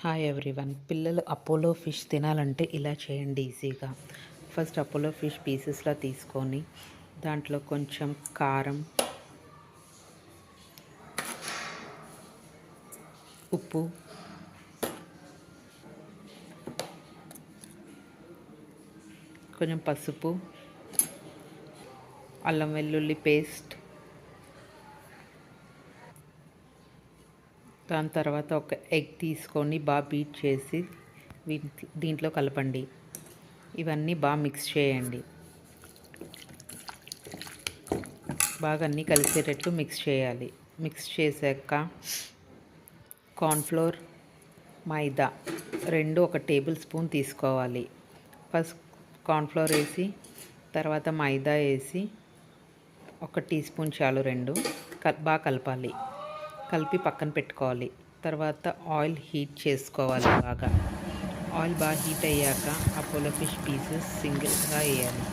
Hi everyone పిల్లలు Apollo fish తినాలంటే ఇలా చేయండి ఈజీగా ఫస్ట్ అపోలో ఫిష్ పీసెస్లా తీసుకొని దాంట్లో కొంచెం కారం ఉప్పు కొంచెం పసుపు అల్లం వెల్లుల్లి పేస్ట్ దాని తర్వాత ఒక ఎగ్ తీసుకొని బాగా బీట్ చేసి దీంట్లో కలపండి. ఇవన్నీ బాగా మిక్స్ చేయండి. బాగా అన్నీ కలిసేటట్లు మిక్స్ చేయాలి. మిక్స్ చేశాక కార్న్ఫ్లోర్ మైదా రెండు ఒక టేబుల్ స్పూన్ తీసుకోవాలి. ఫస్ట్ కార్న్ఫ్లోర్ వేసి తర్వాత మైదా వేసి ఒక టీ స్పూన్ చాలు రెండు బాగా కలపాలి. కలిపి పక్కన పెట్టుకోవాలి. తర్వాత ఆయిల్ హీట్ చేసుకోవాలి బాగా. ఆయిల్ బాగా హీట్ అయ్యాక అపోలో ఫిష్ పీసెస్ సింగిల్గా వేయాలి.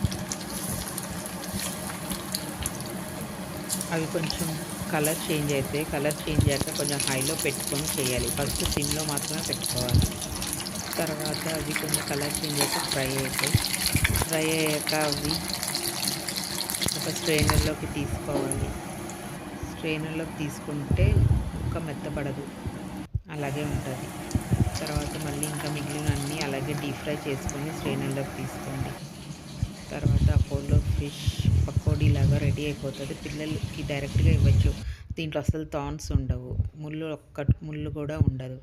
అవి కొంచెం కలర్ చేంజ్ అయితే కలర్ చేంజ్ అయ్యాక కొంచెం హైలో పెట్టుకొని చేయాలి. ఫస్ట్ సిమ్లో మాత్రమే పెట్టుకోవాలి. తర్వాత అవి కొంచెం కలర్ చేంజ్ అయితే ఫ్రై అవుతాయి. ఫ్రై అయ్యాక అవి ఒక స్ట్రైనర్లోకి తీసుకోవాలి. స్ట్రెయినర్లోకి తీసుకుంటే ముక్క మెత్తపడదు అలాగే ఉంటుంది. తర్వాత మళ్ళీ ఇంకా మిగిలిన అన్నీ అలాగే డీప్ ఫ్రై చేసుకొని స్ట్రెయినర్లోకి తీసుకోండి. తర్వాత అపోలో ఫిష్ పకోడీ లాగా రెడీ అయిపోతుంది. పిల్లలకి డైరెక్ట్గా ఇవ్వచ్చు. దీంట్లో అసలు థాన్స్ ఉండవు. ముళ్ళు ఒక్క ముళ్ళు కూడా ఉండదు.